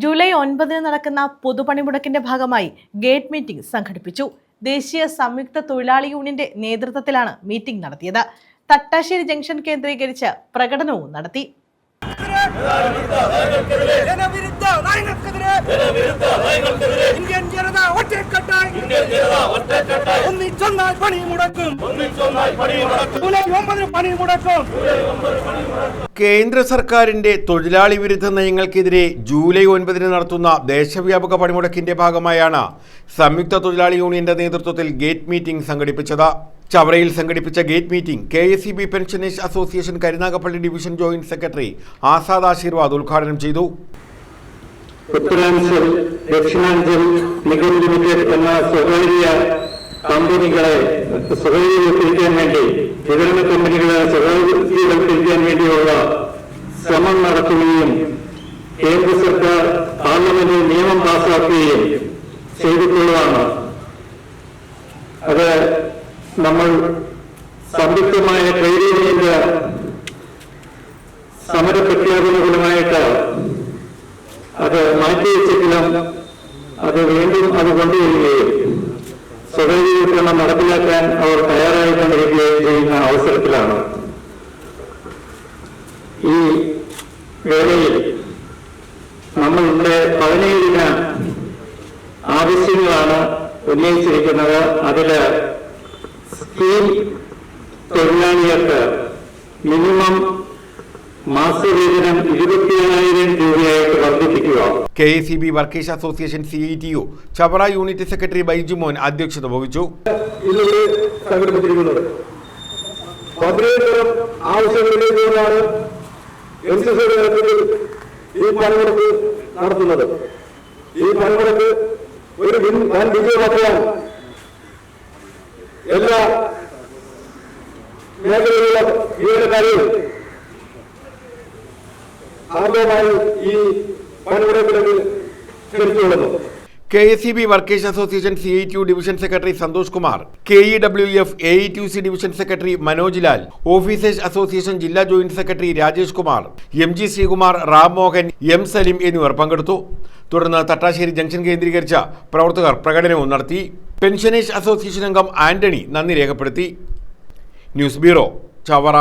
July ഒൻപതിന് നടക്കുന്ന പൊതുപണിമുടക്കിന്റെ ഭാഗമായി ഗേറ്റ് മീറ്റിംഗ് സംഘടിപ്പിച്ചു. ദേശീയ സംയുക്ത തൊഴിലാളി യൂണിയന്റെ നേതൃത്വത്തിലാണ് മീറ്റിംഗ് നടത്തിയത്. തട്ടാശ്ശേരി ജംഗ്ഷൻ കേന്ദ്രീകരിച്ച് പ്രകടനവും നടത്തി. ഇന്ത്യൻ ജനത ഒറ്റക്കെട്ടായി. ഒന്നിച്ചൊന്നായി. പണി മുടക്കും. ജൂലൈ ഒമ്പതിന് പണി മുടക്കും. കേന്ദ്ര സർക്കാരിന്റെ തൊഴിലാളി വിരുദ്ധ നയങ്ങൾക്കെതിരെ ജൂലൈ ഒൻപതിന് നടത്തുന്ന ദേശവ്യാപക പണിമുടക്കിന്റെ ഭാഗമായാണ് സംയുക്ത തൊഴിലാളി യൂണിയന്റെ നേതൃത്വത്തിൽ ഗേറ്റ് മീറ്റിംഗ് സംഘടിപ്പിച്ചത്. ചവറയിൽ സംഘടിപ്പിച്ച gate meeting K S E B pensioners association Karunagappally division joint secretary Azad Ashirvad ഉദ്ഘാടനം ചെയ്തു. ഉത്തരാഞ്ചൽ ദക്ഷിണാഞ്ചൽ നിഗം ലിമിറ്റഡ് എന്ന സ്വകാര്യ കമ്പനികളെ സ്വകാര്യവൽക്കരിക്കാൻ വേണ്ടി വിതരണ കമ്പനികളെ സ്വകാര്യവൽക്കരിക്കാൻ വേണ്ടിയുള്ള ശ്രമം നടത്തുകയും കേന്ദ്ര സർക്കാർ പാർലമെന്റിൽ നിയമം പാസാക്കുകയും ചെയ്തിട്ടുള്ളതാണ്. അത് നമ്മൾ സംയുക്തമായ ട്രേഡ് യൂണിയന്റെ സമര പ്രഖ്യാപനങ്ങളുമായിട്ട് അത് മാറ്റിവെച്ചെങ്കിലും അത് വീണ്ടും അത് കൊണ്ടുവരികയും സ്വകാര്യവൽക്കരണം നടപ്പിലാക്കാൻ അവർ തയ്യാറായിക്കൊണ്ടിരിക്കുകയും ചെയ്യുന്ന അവസരത്തിലാണ്. ഈ വേളയിൽ നമ്മൾ ഇവിടെ പതിനേഴിന് ആവശ്യങ്ങളാണ് ഉന്നയിച്ചിരിക്കുന്നത്. അതിൽ സ്കീൽ തൊഴിലാളികൾക്ക് മിനിമം മാസവേതനം ഇരുപത്തിയേഴായിരം രൂപയായിട്ട് വർദ്ധിപ്പിക്കുക K S E B workers association C E T U Chavara unit secretary Baijumon അധ്യക്ഷത വഹിച്ചു. സംഘടിപ്പിച്ചിരിക്കുന്നത് പതിനേഴോളം ആവശ്യങ്ങളിലേക്കാണ് എൻ സി സി നേതൃത്വത്തിൽ ഈ പണിമുടക്ക് നടത്തുന്നത്. ഈ പണിമുടക്ക് ഒരു വിൻ- വൻ വിജയമാക്കുവാൻ എല്ലാ മേഖലയിലുള്ള ജീവനക്കാരെയും ആദ്യമായി ഈ K S C B workers association C I T U division secretary Santhosh Kumar K E W F A E T C division secretary Manoj Lal officers association ജില്ലാ joint secretary Rajesh Kumar M G Sreekumar Ram Mohan M Saleem എന്നിവർ പങ്കെടുത്തു. തുടർന്ന് Thattassery junction കേന്ദ്രീകരിച്ച പ്രവർത്തകർ പ്രകടനവും നടത്തി. Pensioners association അംഗം ആന്റണി നന്ദി രേഖപ്പെടുത്തി. News bureau Chavara.